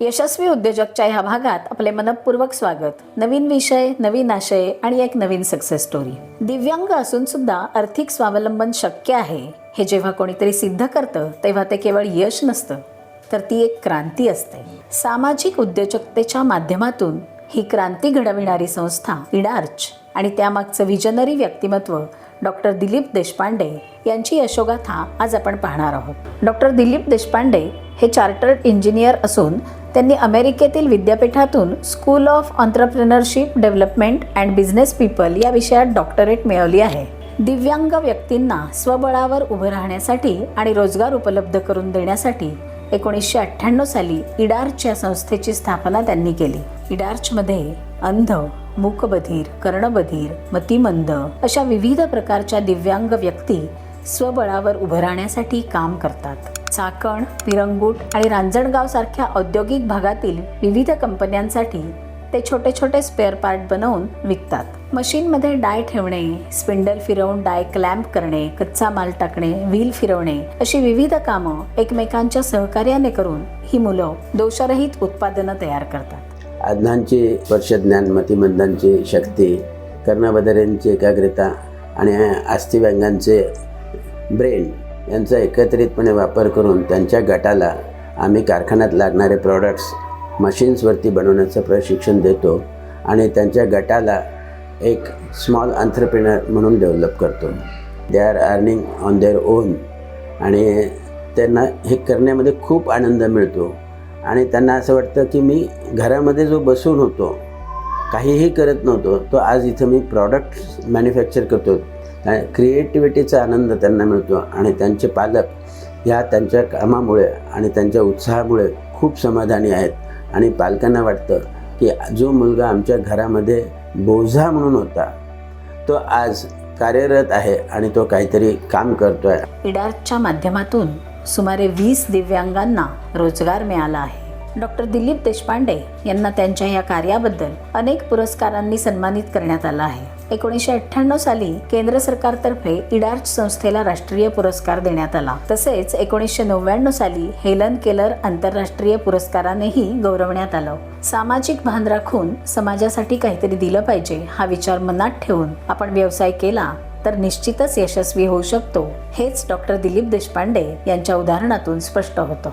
यशस्वी उद्योजकच्या ह्या भागात आपले मनपूर्वक स्वागत. नवीन विषय नवीन आशय आणि एक नवीन सक्सेस स्टोरी दिव्यांग असून सुद्धा आर्थिक स्वावलंबन शक्य आहे. हे जेव्हा कोणीतरी सिद्ध करतं तेव्हा ते केवळ यश नसतं तर ती एक क्रांती असते. सामाजिक उद्योजकतेच्या माध्यमातून ही क्रांती घडविणारी संस्था इडार्च आणि त्यामागचं विजनरी व्यक्तिमत्व डॉक्टर दिलीप देशपांडे यांची यशोगाथा आज आपण पाहणार आहोत. डॉक्टर दिलीप देशपांडे हे चार्टर्ड इंजिनियर असून त्यांनी अमेरिकेतील विद्यापीठातून school of entrepreneurship development and business people या विषयात डॉक्टरेट मिळवली आहे. दिव्यांग व्यक्तींना स्वबळावर उभं राहण्यासाठी आणि रोजगार उपलब्ध करून देण्यासाठी एकोणीसशे अठ्ठ्याण्णव साली इडार्च या संस्थेची स्थापना त्यांनी केली. इडार्चमध्ये अंध मूकबधीर कर्णबधीर मतिमंद अशा विविध प्रकारच्या दिव्यांग व्यक्ती स्वबळावर उभं राहण्यासाठी काम करतात. चाकण पिरंगूट आणि रांजणगाव सारख्या औद्योगिक भागातील विविध कंपन्यांसाठी ते छोटे छोटे स्पेअर पार्ट बनवून विकतात. मशीनमध्ये डाय ठेवणे स्पिंडल फिरवून डाय क्लॅम्प करणे कच्चा माल टाकणे व्हील फिरवणे अशी विविध कामं एकमेकांच्या सहकार्याने करून ही मुलं दोषरहित उत्पादनं तयार करतात. आज्ञांचे स्पर्श ज्ञान मतिमंदांची शक्ती कर्णबदरेंची एकाग्रता आणि अस्थिव्यंगांचे ब्रेन यांचा एकत्रितपणे वापर करून त्यांच्या गटाला आम्ही कारखान्यात लागणारे प्रॉडक्ट्स मशीन्सवरती बनवण्याचं प्रशिक्षण देतो आणि त्यांच्या गटाला एक स्मॉल अंतरप्रिनर म्हणून डेव्हलप करतो. They are earning on their own आणि त्यांना हे करण्यामध्ये खूप आनंद मिळतो आणि त्यांना असं वाटतं की मी घरामध्ये जो बसून होतो काहीही करत नव्हतो तो आज इथं मी प्रॉडक्ट मॅन्युफॅक्चर करतो. क्रिएटिव्हिटीचा आनंद त्यांना मिळतो आणि त्यांचे पालक ह्या त्यांच्या कामामुळे आणि त्यांच्या उत्साहामुळे खूप समाधानी आहेत. आणि पालकांना वाटतं की जो मुलगा आमच्या घरामध्ये बोझा म्हणून होता तो आज कार्यरत आहे आणि तो काहीतरी काम करतो आहे इडारच्या माध्यमातून सुमारे वीस दिव्यांगांना रोजगार मिळाला आहे. डॉक्टर दिलीप देशपांडे यांना त्यांच्या या कार्याबद्दल अनेक पुरस्कारांनी सन्मानित करण्यात आलं आहे. एकोणीसशे अठ्ठ्याण्णव साली केंद्र सरकारतर्फे इडार्च संस्थेला राष्ट्रीय पुरस्कार देण्यात आला. तसेच एकोणीसशे नव्याण्णव साली हेलन केलर आंतरराष्ट्रीय पुरस्कारानेही गौरवण्यात आलं. सामाजिक भान राखून समाजासाठी काहीतरी दिलं पाहिजे हा विचार मनात ठेवून आपण व्यवसाय केला तर निश्चितच यशस्वी होऊ शकतो हेच डॉक्टर दिलीप देशपांडे यांच्या उदाहरणातून स्पष्ट होतं.